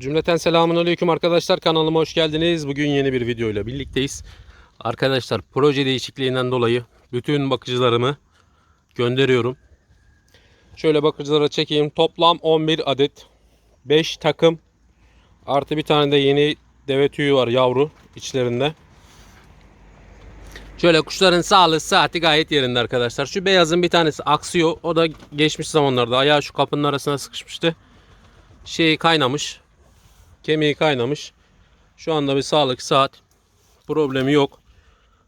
Cümleten selamun aleyküm arkadaşlar kanalıma hoş geldiniz. Bugün yeni bir video ile birlikteyiz. Arkadaşlar proje değişikliğinden dolayı bütün bakıcılarımı gönderiyorum. Şöyle bakıcılara çekeyim. Toplam 11 adet 5 takım artı bir tane de yeni deve tüyü var yavru içlerinde. Şöyle kuşların sağlığı saati gayet yerinde arkadaşlar. Şu beyazın bir tanesi aksıyor. O da geçmiş zamanlarda ayağı şu kapının arasına sıkışmıştı. Şey kaynamış. Kemiği kaynamış. Şu anda bir sağlık saat. Problemi yok.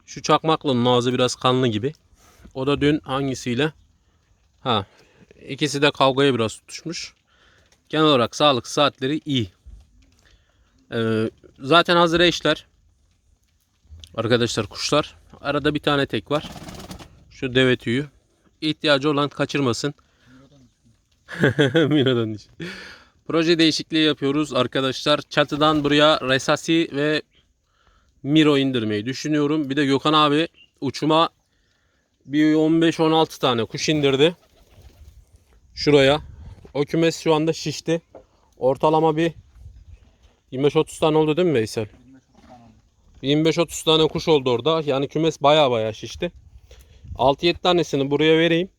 Şu çakmaklının ağzı biraz kanlı gibi. O da dün hangisiyle? Ha. ikisi de kavgaya biraz tutuşmuş. Genel olarak sağlık saatleri iyi. Ee, zaten hazır eşler. Arkadaşlar kuşlar. Arada bir tane tek var. Şu deve tüyü. İhtiyacı olan kaçırmasın. Miro'dan için. Proje değişikliği yapıyoruz arkadaşlar. Çatıdan buraya Resasi ve Miro indirmeyi düşünüyorum. Bir de Gökhan abi uçuma bir 15-16 tane kuş indirdi. Şuraya. O kümes şu anda şişti. Ortalama bir 25-30 tane oldu değil mi Veysel? 25-30 tane kuş oldu orada. Yani kümes baya baya şişti. 6-7 tanesini buraya vereyim.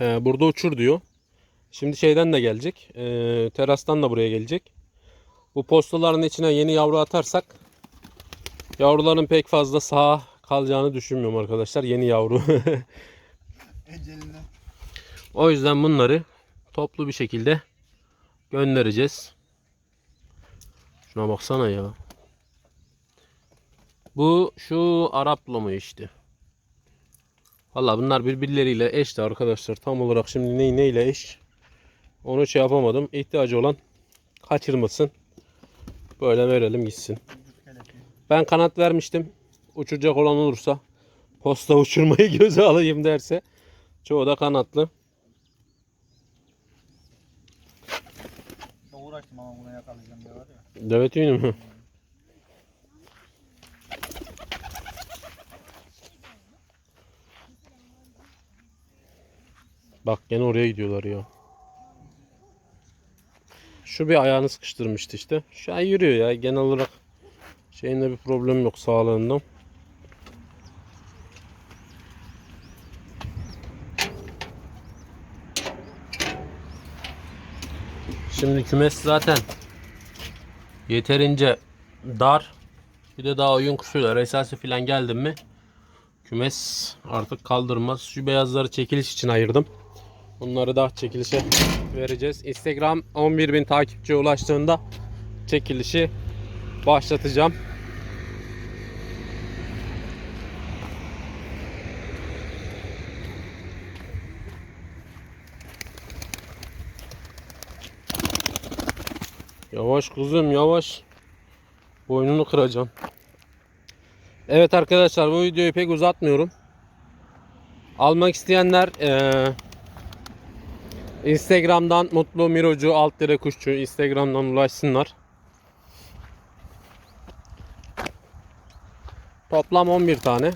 Ee, burada uçur diyor. Şimdi şeyden de gelecek. Ee, terastan da buraya gelecek. Bu postaların içine yeni yavru atarsak yavruların pek fazla sağ kalacağını düşünmüyorum arkadaşlar. Yeni yavru. O yüzden bunları toplu bir şekilde göndereceğiz. Şuna baksana ya. Bu şu Arap lomu işte. Valla bunlar birbirleriyle eşti arkadaşlar. Tam olarak şimdi ne neyle eş? Onu şey yapamadım. İhtiyacı olan kaçırmasın. Böyle verelim gitsin. Ben kanat vermiştim. Uçuracak olan olursa posta uçurmayı göze alayım derse çoğu da kanatlı. Çok uğraştım ama buna yakalayacağım diye var ya. Evet ünlü mü? Bak gene oraya gidiyorlar ya. Şu bir ayağını sıkıştırmıştı işte. Şu an yürüyor ya. Genel olarak şeyinde bir problem yok sağlığından. Şimdi kümes zaten yeterince dar. Bir de daha oyun kuşuyla resası falan geldim mi kümes artık kaldırmaz. Şu beyazları çekiliş için ayırdım. Bunları da çekilişe vereceğiz. Instagram 11.000 takipçiye ulaştığında çekilişi başlatacağım. Yavaş kuzum yavaş. Boynunu kıracaksın. Evet arkadaşlar bu videoyu pek uzatmıyorum. Almak isteyenler eee, Instagram'dan Mutlu Mirocu alt dire kuşçu Instagram'dan ulaşsınlar. Toplam 11 tane.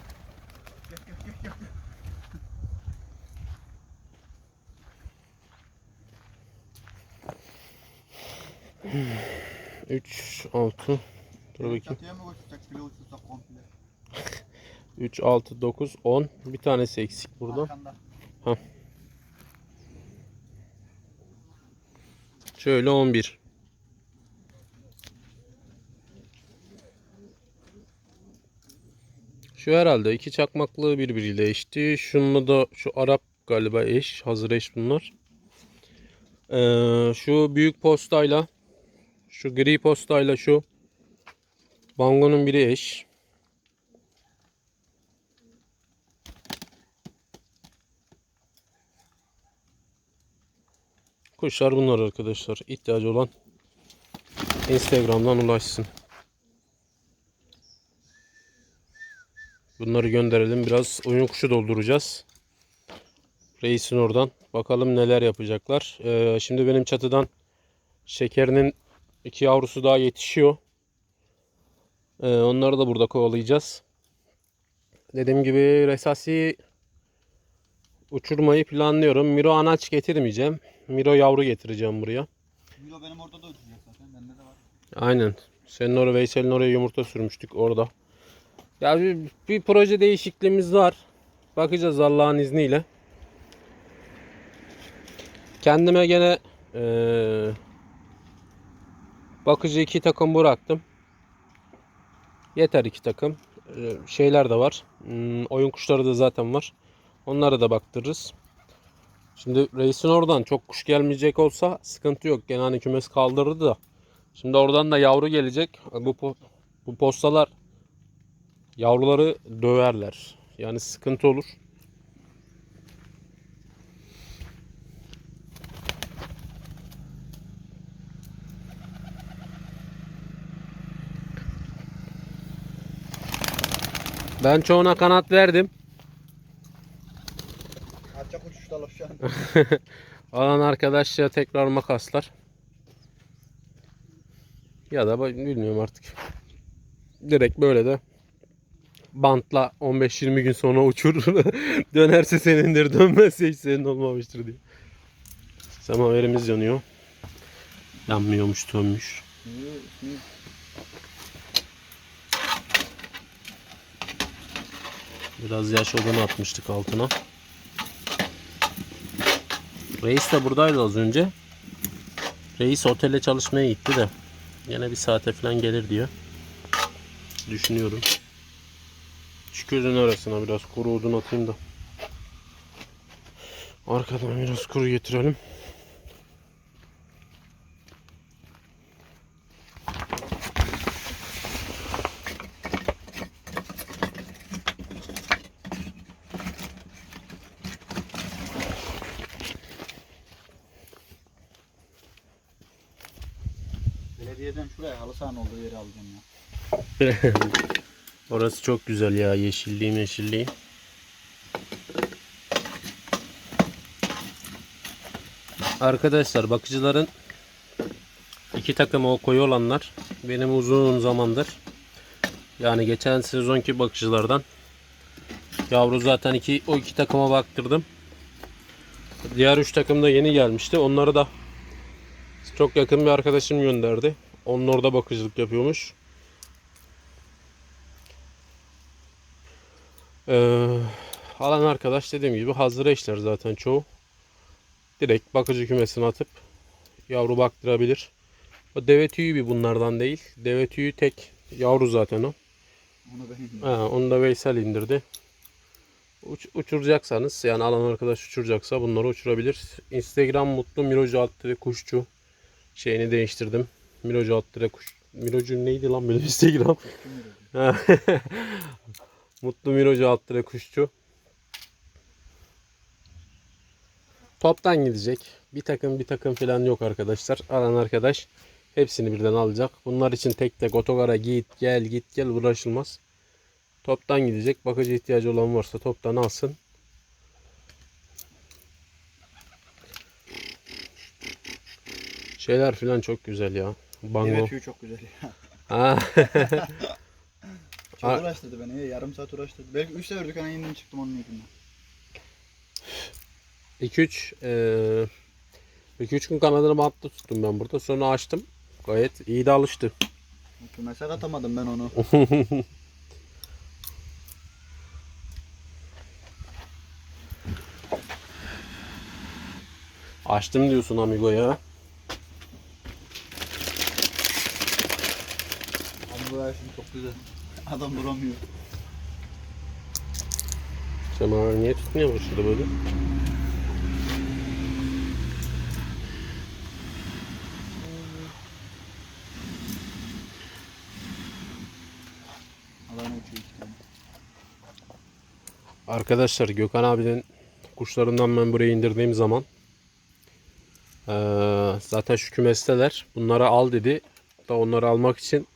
Üç, altı, dur bakayım. Çatıya mı koşacak bile uçursak komple? 3, 6, 9, 10. Bir tanesi eksik burada. Arkanda. Şöyle 11. Şu herhalde iki çakmaklığı birbiriyle eşti. Şununla da şu Arap galiba eş. Hazır eş bunlar. Ee, şu büyük postayla şu gri postayla şu bangonun biri eş. Kuşlar bunlar arkadaşlar. İhtiyacı olan Instagram'dan ulaşsın. Bunları gönderelim. Biraz oyun kuşu dolduracağız. Reisin oradan. Bakalım neler yapacaklar. Ee, şimdi benim çatıdan şekerinin iki yavrusu daha yetişiyor. Ee, onları da burada kovalayacağız. Dediğim gibi Resasi uçurmayı planlıyorum. Miro anaç getirmeyeceğim. Miro yavru getireceğim buraya. Milo benim orada da uçacak zaten. Bende de var. Aynen. Senin oraya Veysel'in oraya yumurta sürmüştük orada. Ya bir, bir proje değişikliğimiz var. Bakacağız Allah'ın izniyle. Kendime gene eee, bakıcı iki takım bıraktım. Yeter iki takım. Eee, şeyler de var. Hmm, oyun kuşları da zaten var. Onlara da baktırırız. Şimdi reisin oradan çok kuş gelmeyecek olsa sıkıntı yok. Gene hani kümes kaldırırdı da. Şimdi oradan da yavru gelecek. Bu bu postalar yavruları döverler. Yani sıkıntı olur. Ben çoğuna kanat verdim. Alan arkadaşça tekrar makaslar. Ya da bilmiyorum artık. Direkt böyle de bantla 15-20 gün sonra uçur. Dönerse senindir, dönmezse hiç senin olmamıştır diye. Semaverimiz yanıyor. Yanmıyormuş, dönmüş. Biraz yaş odunu atmıştık altına. Reis de buradaydı az önce. Reis otele çalışmaya gitti de. Yine bir saate falan gelir diyor. Düşünüyorum. Şu gözün arasına biraz kuru odun atayım da. Arkadan biraz kuru getirelim. Orası çok güzel ya. Yeşilliği meşilliği. Arkadaşlar bakıcıların iki takımı o koyu olanlar benim uzun zamandır yani geçen sezonki bakıcılardan yavru zaten iki, o iki takıma baktırdım. Diğer üç takım da yeni gelmişti. Onları da çok yakın bir arkadaşım gönderdi. Onun orada bakıcılık yapıyormuş. Ee, alan arkadaş dediğim gibi hazır eşler zaten çoğu. Direkt bakıcı kümesine atıp yavru baktırabilir. O deve tüyü bir bunlardan değil. Deve tüyü tek yavru zaten o. Onu ben indim. Ha, onu da Veysel indirdi. Uç, uçuracaksanız yani alan arkadaş uçuracaksa bunları uçurabilir. Instagram mutlu Mirocu Alttire kuşçu şeyini değiştirdim. Mirocu Alttire kuş. Mirocu neydi lan benim Instagram? Mutlu Mirocu Alttire kuşçu. Toptan gidecek. Bir takım bir takım falan yok arkadaşlar. Alan arkadaş hepsini birden alacak. Bunlar için tek tek otogara git gel git gel uğraşılmaz. Toptan gidecek. Bakıcı ihtiyacı olan varsa toptan alsın. Şeyler falan çok güzel ya. Bango. Deve tüyü çok güzel ya. Çok Ha. uğraştırdı beni. ya, Yarım saat uğraştırdı. Belki 3 sefer dükkana indim çıktım onun ilkinden. 2-3 2-3 gün kanadını bantlı tuttum ben burada. Sonra açtım. Gayet iyi de alıştı. Kümese katamadım ben onu. Açtım diyorsun amigo ya. Bu yaşım çok güzel. Adam duramıyor. Sema niye tutmuyor mu şurada böyle? Arkadaşlar Gökhan abinin kuşlarından ben buraya indirdiğim zaman eee, zaten şu kümesteler. Bunları al dedi. Da onları almak için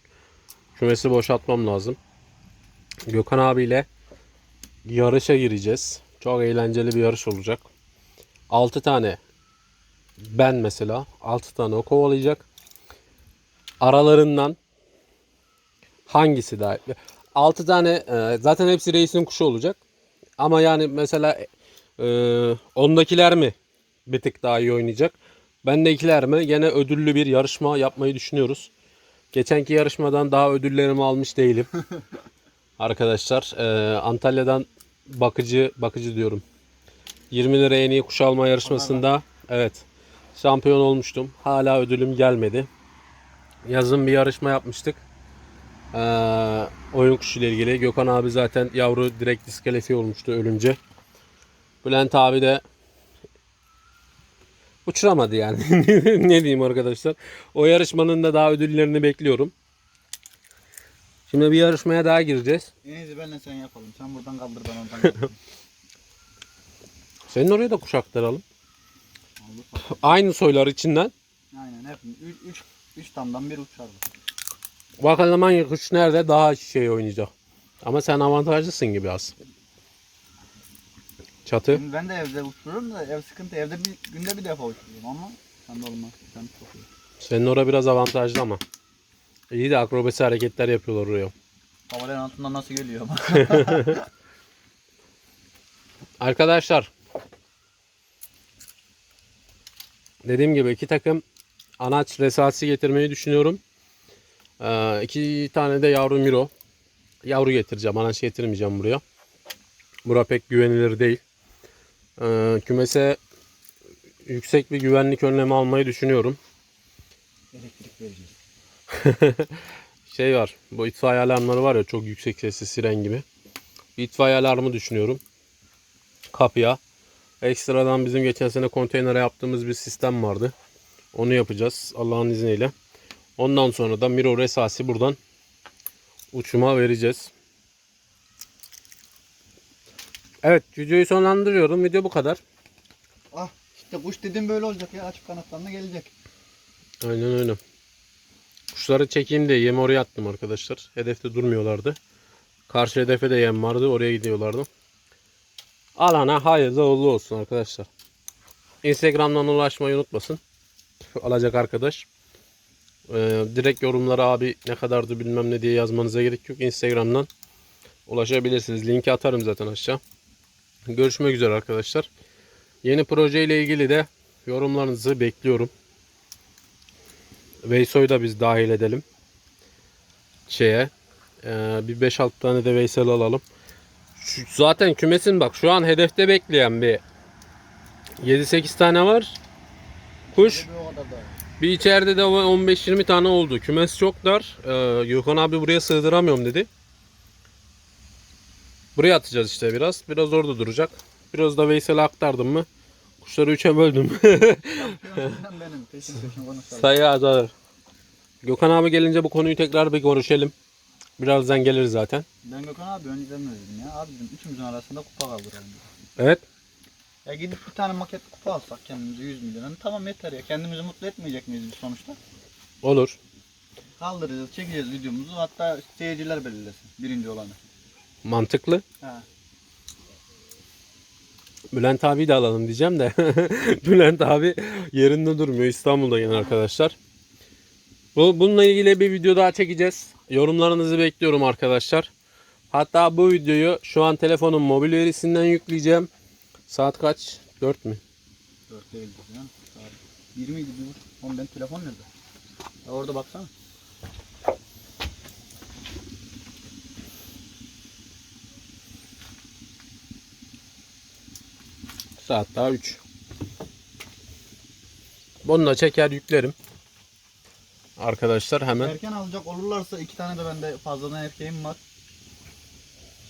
kümesi boşaltmam lazım. Gökhan abiyle yarışa gireceğiz. Çok eğlenceli bir yarış olacak. 6 tane ben mesela 6 tane o kovalayacak. Aralarından hangisi daha 6 tane e, zaten hepsi reisin kuşu olacak. Ama yani mesela e, ondakiler mi bir tık daha iyi oynayacak? Ben de ikiler mi? Gene ödüllü bir yarışma yapmayı düşünüyoruz. Geçenki yarışmadan daha ödüllerimi almış değilim. Arkadaşlar e, Antalya'dan bakıcı bakıcı diyorum. 20 liraya en iyi kuş alma yarışmasında evet şampiyon olmuştum. Hala ödülüm gelmedi. Yazın bir yarışma yapmıştık. Ee, oyun kuşu ile ilgili. Gökhan abi zaten yavru direkt diskalifiye olmuştu ölünce. Bülent abi de uçuramadı yani. ne diyeyim arkadaşlar. O yarışmanın da daha ödüllerini bekliyorum. Şimdi bir yarışmaya daha gireceğiz. En iyisi benle sen yapalım. Sen buradan kaldır ben oradan kaldırayım. Senin oraya da kuş aktaralım. Olur. Aynı soylar içinden. Aynen hep 3 3 damdan bir uçar bu. Bakalım hangi kuş nerede daha şey oynayacak. Ama sen avantajlısın gibi az. Çatı. Şimdi ben de evde uçururum da ev sıkıntı. Evde bir günde bir defa uçururum ama sen de olmaz. Sen çok iyi. Senin orada biraz avantajlı ama. İyi de akrobasi hareketler yapıyorlar oraya. Havaların altından nasıl geliyor ama. Arkadaşlar. Dediğim gibi iki takım anaç resasi getirmeyi düşünüyorum. Ee, iki tane de yavru miro. Yavru getireceğim. Anaç getirmeyeceğim buraya. Bura pek güvenilir değil. Ee, kümese yüksek bir güvenlik önlemi almayı düşünüyorum. Elektrik vereceğiz. şey var. Bu itfaiye alarmları var ya çok yüksek sesli siren gibi. Bir itfaiye alarmı düşünüyorum. Kapıya. Ekstradan bizim geçen sene konteynere yaptığımız bir sistem vardı. Onu yapacağız Allah'ın izniyle. Ondan sonra da Miro Resasi buradan uçuma vereceğiz. Evet videoyu sonlandırıyorum. Video bu kadar. Ah işte kuş dedim böyle olacak ya. Açık kanatlarına gelecek. Aynen öyle. Kuşları çekeyim diye yemi oraya attım arkadaşlar. Hedefte durmuyorlardı. Karşı hedefe de yem vardı. Oraya gidiyorlardı. Alana hayırlı uğurlu olsun arkadaşlar. Instagram'dan ulaşmayı unutmasın. Alacak arkadaş. Ee, direkt yorumlara abi ne kadardı bilmem ne diye yazmanıza gerek yok. Instagram'dan ulaşabilirsiniz. Linki atarım zaten aşağı. Görüşmek üzere arkadaşlar. Yeni proje ile ilgili de yorumlarınızı bekliyorum. Veyso'yu da biz dahil edelim. Şeye. Ee, bir 5-6 tane de Veysel alalım. Şu, zaten kümesin bak şu an hedefte bekleyen bir 7-8 tane var. Kuş. Bir içeride de 15-20 tane oldu. Kümes çok dar. Ee, Gökhan abi buraya sığdıramıyorum dedi. Buraya atacağız işte biraz. Biraz orada duracak. Biraz da Veysel'e aktardım mı? Kuşları üçe böldüm. Şampiyon benim. Peşin peşin konuşalım. Sayı azalır. Gökhan abi gelince bu konuyu tekrar bir görüşelim. Birazdan gelir zaten. Ben Gökhan abi önceden de dedim ya. Abi dedim üçümüzün arasında kupa kaldıralım. Evet. Ya gidip bir tane maket kupa alsak kendimize 100 milyon. Hani tamam yeter ya. Kendimizi mutlu etmeyecek miyiz biz sonuçta? Olur. Kaldıracağız, çekeceğiz videomuzu. Hatta seyirciler belirlesin birinci olanı. Mantıklı. Ha. Bülent abi de alalım diyeceğim de. Bülent abi yerinde durmuyor. İstanbul'da yine arkadaşlar. Bu, bununla ilgili bir video daha çekeceğiz. Yorumlarınızı bekliyorum arkadaşlar. Hatta bu videoyu şu an telefonun mobil verisinden yükleyeceğim. Saat kaç? 4 mü? 4 değildi ya. Saat 20 gibi. Oğlum benim telefon nerede? Ya orada baksana. Saat daha 3. Bunu da çeker yüklerim. Arkadaşlar hemen. Erken alacak olurlarsa iki tane de bende fazladan erkeğim var.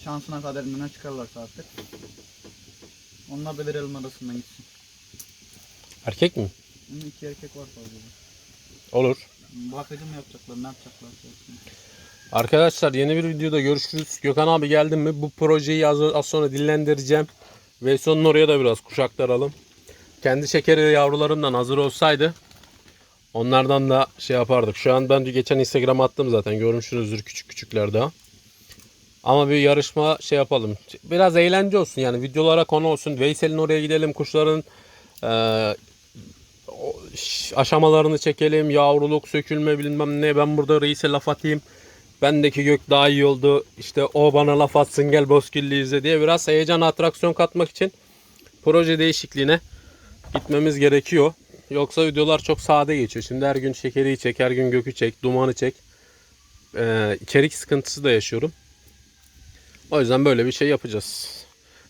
Şansına kaderinden çıkarlarsa artık. Onlar da verelim arasından gitsin. Erkek mi? İki erkek var fazladan. Olur. Bakıcı mı yapacaklar, ne yapacaklar? Arkadaşlar yeni bir videoda görüşürüz. Gökhan abi geldin mi? Bu projeyi az, az sonra dillendireceğim. Ve sonun oraya da biraz kuşaklaralım. Kendi şekeri yavrularından hazır olsaydı onlardan da şey yapardık. Şu an ben geçen Instagram attım zaten. Görmüşsünüzdür küçük küçükler daha. Ama bir yarışma şey yapalım. Biraz eğlence olsun yani videolara konu olsun. Veysel'in oraya gidelim. Kuşların ş- aşamalarını çekelim. Yavruluk, sökülme bilmem ne. Ben burada reise laf atayım. Bendeki gök daha iyi oldu. İşte o bana laf atsın gel Bozkirli izle diye biraz heyecan atraksiyon katmak için proje değişikliğine gitmemiz gerekiyor. Yoksa videolar çok sade geçiyor. Şimdi her gün şekeri çek, her gün gökü çek, dumanı çek. Ee, içerik sıkıntısı da yaşıyorum. O yüzden böyle bir şey yapacağız.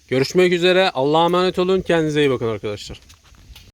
Görüşmek üzere. Allah'a emanet olun. Kendinize iyi bakın arkadaşlar.